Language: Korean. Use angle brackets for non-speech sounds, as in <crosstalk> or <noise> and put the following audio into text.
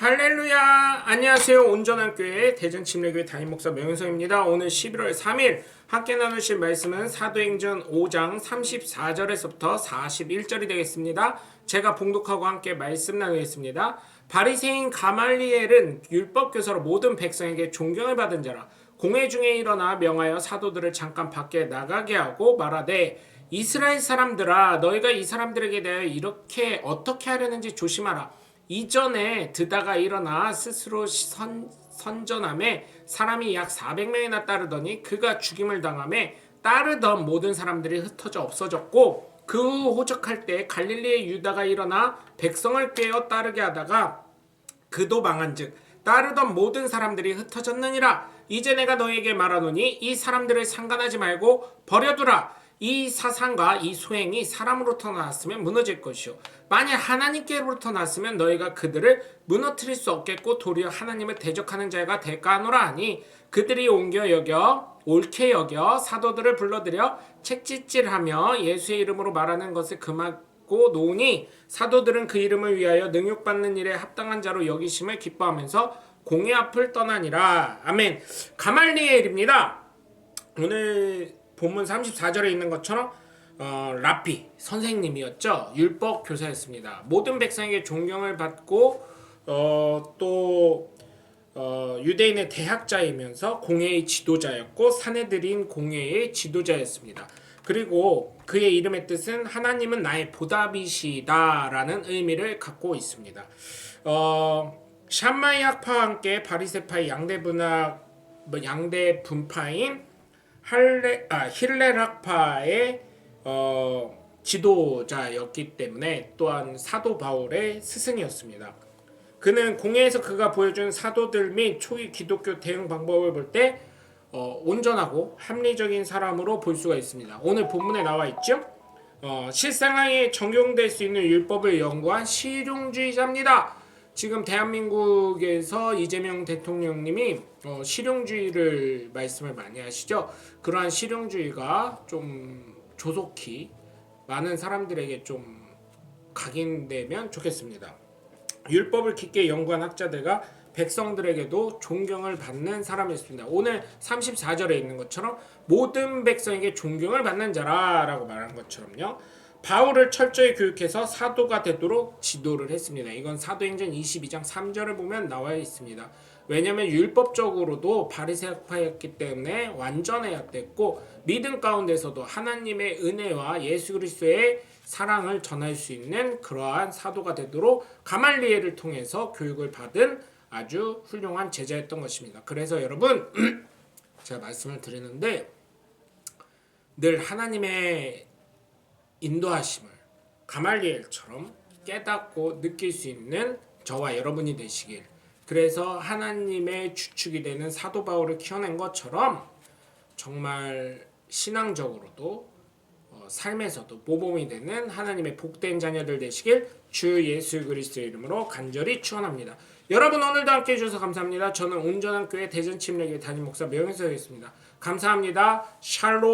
할렐루야! 안녕하세요. 온전한 교회 대전 침례교회 담임 목사 명현성입니다. 오늘 11월 3일 함께 나누실 말씀은 사도행전 5장 34절에서부터 41절이 되겠습니다. 제가 봉독하고 함께 말씀 나누겠습니다. 바리새인 가말리엘은 율법 교사로 모든 백성에게 존경을 받은 자라 공회 중에 일어나 명하여 사도들을 잠깐 밖에 나가게 하고 말하되 이스라엘 사람들아 너희가 이 사람들에게 대하여 이렇게 어떻게 하려는지 조심하라 이전에 드다가 일어나 스스로 선, 선전함에 사람이 약 400명이나 따르더니 그가 죽임을 당함에 따르던 모든 사람들이 흩어져 없어졌고 그 후 호적할 때 갈릴리의 유다가 일어나 백성을 꿰어 따르게 하다가 그도 망한즉 따르던 모든 사람들이 흩어졌느니라. 이제 내가 너에게 말하노니 이 사람들을 상관하지 말고 버려두라 이 사상과 이 소행이 사람으로부터 나왔으면 무너질 것이요 만약 하나님께로부터 나왔으면 너희가 그들을 무너뜨릴 수 없겠고 도리어 하나님을 대적하는 자가 될까노라 하니 그들이 옮겨 여겨 옳게 여겨 사도들을 불러들여 책짓질하며 예수의 이름으로 말하는 것을 금하고 놓으니 사도들은 그 이름을 위하여 능욕받는 일에 합당한 자로 여기심을 기뻐하면서 공의 앞을 떠나니라. 아멘. 가말리엘입니다. 오늘 본문 34절에 있는 것처럼 어, 라피 선생님이었죠. 율법 교사였습니다. 모든 백성에게 존경을 받고 어, 또 어, 유대인의 대학자이면서 공회의 지도자였고 사내들인 공회의 지도자였습니다. 그리고 그의 이름의 뜻은 하나님은 나의 보답이시다라는 의미를 갖고 있습니다. 어, 샴마이 학파와 함께 바리세파의 양대 분학 뭐 양대 분파인 할레 아 힐렐 학파의 어, 지도자였기 때문에 또한 사도 바울의 스승이었습니다. 그는 공회에서 그가 보여준 사도들 및 초기 기독교 대응 방법을 볼때 어, 온전하고 합리적인 사람으로 볼 수가 있습니다. 오늘 본문에 나와 있죠. 어, 실생활에 적용될 수 있는 율법을 연구한 실용주의자입니다. 지금 대한민국에서 이재명 대통령님이 어, 실용주의를 말씀을 많이 하시죠. 그러한 실용주의가 좀 조속히 많은 사람들에게 좀 각인되면 좋겠습니다. 율법을 깊게 연구한 학자들과 백성들에게도 존경을 받는 사람이었습니다. 오늘 34절에 있는 것처럼 모든 백성에게 존경을 받는 자라라고 말한 것처럼요. 바울을 철저히 교육해서 사도가 되도록 지도를 했습니다. 이건 사도행전 22장 3절을 보면 나와 있습니다. 왜냐하면 율법적으로도 바리새파였기 때문에 완전해야 됐고 믿음 가운데서도 하나님의 은혜와 예수 그리스도의 사랑을 전할 수 있는 그러한 사도가 되도록 가말리엘을 통해서 교육을 받은 아주 훌륭한 제자였던 것입니다. 그래서 여러분 <clears throat> 제가 말씀을 드리는데 늘 하나님의 인도하심을 가말리엘처럼 깨닫고 느낄 수 있는 저와 여러분이 되시길. 그래서 하나님의 주축이 되는 사도 바울을 키워낸 것처럼 정말 신앙적으로도 어, 삶에서도 모범이 되는 하나님의 복된 자녀들 되시길 주 예수 그리스도의 이름으로 간절히 축원합니다. 여러분 오늘도 함께 해주셔서 감사합니다. 저는 온전한 교회 대전 침례교회 담임 목사 명현석이었습니다. 감사합니다. 샬롬